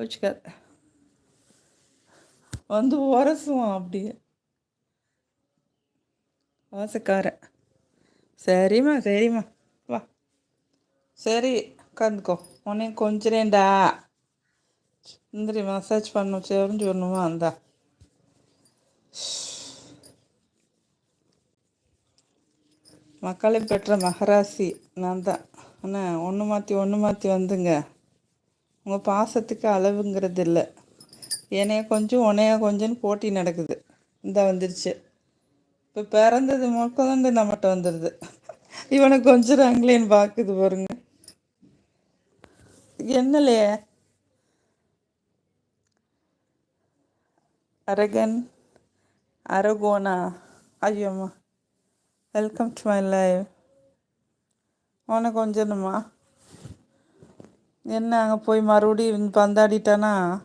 வச்சுக்காத வந்து உரசுவான் அப்படியே. வாசக்காரன் சரிம்மா சரிம்மா. வா. சரி உட்காந்துக்கோ. உன்னையும் கொஞ்சிரேன்டா இந்திரி மசாஜ் பண்ணும் செவஞ்சு வரணுமா? அந்தா மக்களை பெற்ற மகராசி நான் தான் அண்ணா ஒன்று மாற்றி ஒன்று மாற்றி வந்துங்க. உங்கள் பாசத்துக்கு அளவுங்கிறது இல்லை என்னைய கொஞ்சம் உனைய கொஞ்சம்னு போட்டி நடக்குது. இந்த வந்துருச்சு. இப்போ பிறந்தது முக்கதான் நம்மகிட்ட வந்துடுது இவனை கொஞ்சிறாங்களேன்னு பார்க்குது பாருங்க. என்னலையே அரகன் அரகோனா? ஐயோம்மா வெல்கம் டு மை லைவ் உனக்கு கொஞ்சம்மா என்ன அங்கே போய் மறுபடியும் பந்தாடிட்டானா?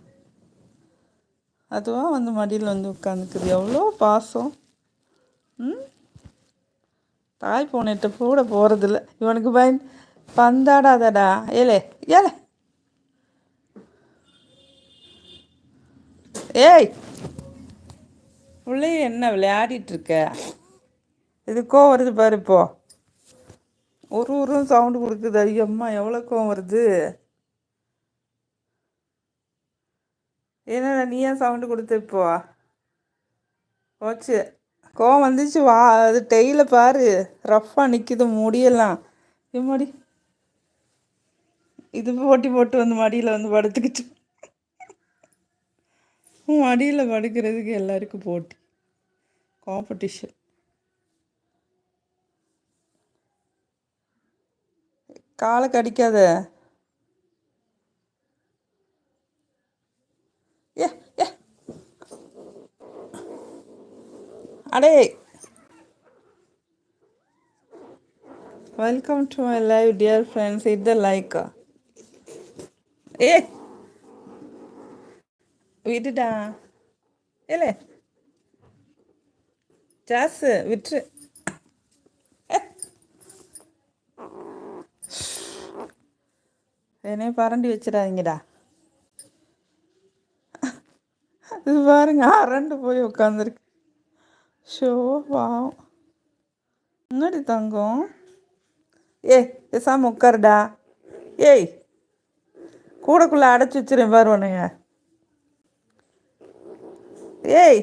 அதுவாக வந்து மடியில் வந்து உட்காந்துக்குது. எவ்வளோ பாசம். ம்? தாய் போனிட்ட கூட போகிறதில்ல இவனுக்கு பயன் பந்தாடாதடா. ஏலே ஏலே. ஏய்! உள்ளே என்ன விளையாடிட்டுருக்க? இதுக்கோ வருது பாரு இப்போ. ஒரு உருவம் சவுண்டு கொடுக்குது. ஐயம்மா எவ்வளோ வருது. என்னடா நீ ஏன் சவுண்டு கொடுத்து இப்போ? போச்சு. கோவம் வந்துச்சு. வா அது டெய்ல பாரு. ரஃப்பாக நிற்கிது முடியெல்லாம். இம்மாடி இது போட்டி போட்டு வந்து மடியில் வந்து படுத்துக்கிட்டு. மடியில் படுக்கிறதுக்கு எல்லாருக்கும் போட்டி. காம்படிஷன் காலை கடிக்காத ஏ ஏ அடே. Welcome to my live dear friends it the like ஏ விட்டுடா இல்லை ஜாஸு விட்டுரு என்னைய பரண்டி வச்சிடாதீங்கடா. இது பாருங்க அரண்டு போய் உட்காந்துருக்கு ஷோ வா முன்னாடி தங்கம் ஏய் பேசாம உட்காருடா ஏய் கூடக்குள்ளே அடைச்சி வச்சிருவேன் உனைய ஏய்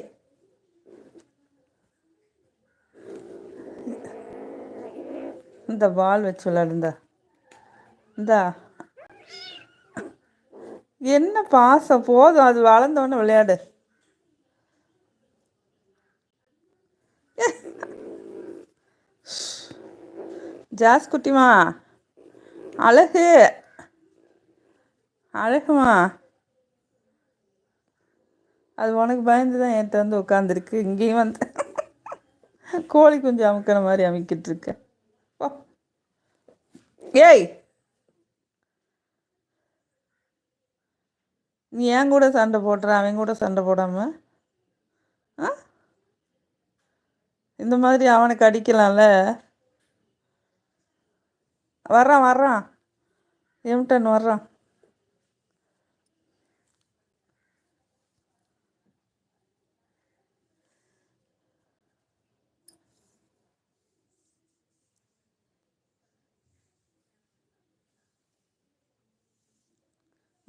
இந்த பால் வச்சு விளையாடுந்தா இந்தா என்ன பாசம் போதும் அது வளர்ந்தோன்னு விளையாடு ஜாஸ் குட்டிமா? அழகு. அழகுமா? அது உனக்கு பயந்து தான் என்கிட்ட வந்து உட்காந்துருக்கு இங்கேயும் வந்து கோழி குஞ்சு அமுக்கிற மாதிரி அமைக்கிட்டு இருக்க. ஏய்! நீ ஏன் கூட சண்டை போடுற? அவன் கூட சண்டை போடாமல் ஆ? இந்த மாதிரி அவனுக்கு அடிக்கலாம்ல? வர்றான் வர்றான் எம்டன் வர்றான்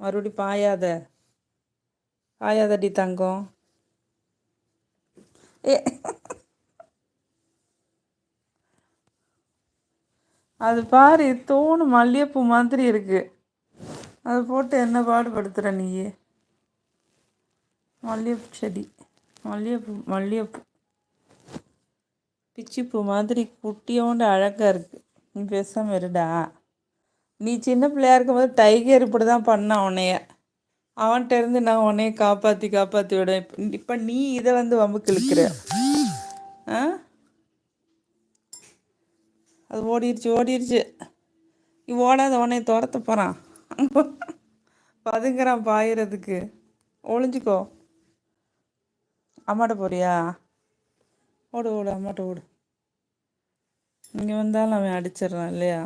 மறுபடி பாயாத. பாயாதடி தங்கம். ஏ அது பாரு தோணு மல்லிகைப்பூ மாதிரி இருக்கு. அது போட்டு என்ன பாடுபடுத்துகிற நீயே? மல்லிகைப்பூ செடி. மல்லிகைப்பூ மல்லிகைப்பூ. பிச்சிப்பூ மாதிரி குட்டியோண்டு அழகாக இருக்குது நீ பேசாமல் இருடா. நீ சின்ன பிள்ளையா இருக்கும்போது டைகர் இப்படி தான் பண்ணான் உன்னைய. அவன்கிட்ட இருந்து நான் உன்னைய காப்பாற்றி காப்பாற்றி விடுவேன். இப்போ நீ இதை வந்து வம்புக்கு இழுக்கிற. ஆ? அது ஓடிடுச்சு ஓடிடுச்சு நீ ஓடாத உடனே துரத்த போகிறான் பதுங்குறான் பாயிறதுக்கு. ஒளிஞ்சிக்கோ. அம்மாட்ட போறியா? ஓடு ஓடு அம்மாட்ட ஓடு. இங்கே வந்தாலும் அவன் அடிச்சிடறான் இல்லையா?